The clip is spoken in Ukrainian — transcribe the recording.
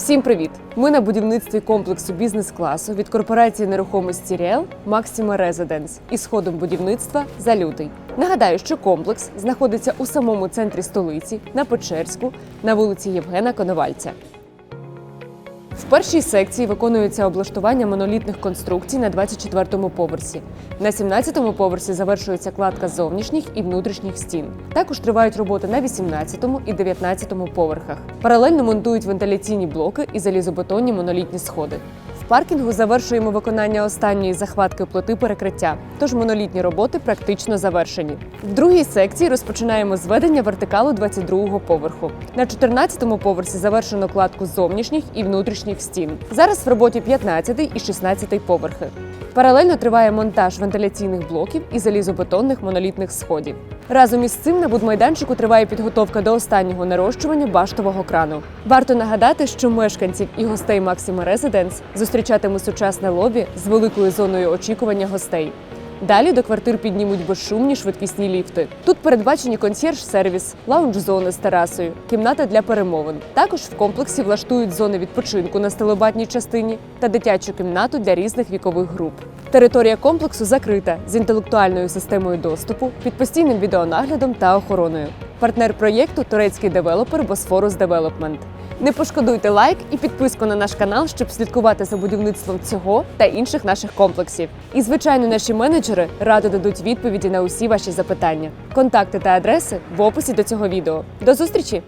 Всім привіт! Ми на будівництві комплексу бізнес-класу від корпорації нерухомості Ріел Максима Резиденс із ходом будівництва за лютий. Нагадаю, що комплекс знаходиться у самому центрі столиці на Печерську на вулиці Євгена Коновальця. В першій секції виконується облаштування монолітних конструкцій на 24-му поверсі. На 17-му поверсі завершується кладка зовнішніх і внутрішніх стін. Також тривають роботи на 18-му і 19-му поверхах. Паралельно монтують вентиляційні блоки і залізобетонні монолітні сходи. Паркінгу завершуємо виконання останньої захватки плити перекриття, тож монолітні роботи практично завершені. В другій секції розпочинаємо зведення вертикалу 22-го поверху. На 14-му поверсі завершено кладку зовнішніх і внутрішніх стін. Зараз в роботі 15 і 16 поверхи. Паралельно триває монтаж вентиляційних блоків і залізобетонних монолітних сходів. Разом із цим на будмайданчику триває підготовка до останнього нарощування баштового крану. Варто нагадати, що мешканців і гостей Максима Резиденс зустрічатиме сучасне лобі з великою зоною очікування гостей. Далі до квартир піднімуть безшумні швидкісні ліфти. Тут передбачені консьєрж-сервіс, лаунж-зони з терасою, кімната для перемовин. Також в комплексі влаштують зони відпочинку на стелебатній частині та дитячу кімнату для різних вікових груп. Територія комплексу закрита з інтелектуальною системою доступу, під постійним відеонаглядом та охороною. Партнер проєкту турецький девелопер Босфорус Девелопмент. Не пошкодуйте лайк і підписку на наш канал, щоб слідкувати за будівництвом цього та інших наших комплексів. І звичайно, наші менеджери радо дадуть відповіді на усі ваші запитання. Контакти та адреси в описі до цього відео. До зустрічі!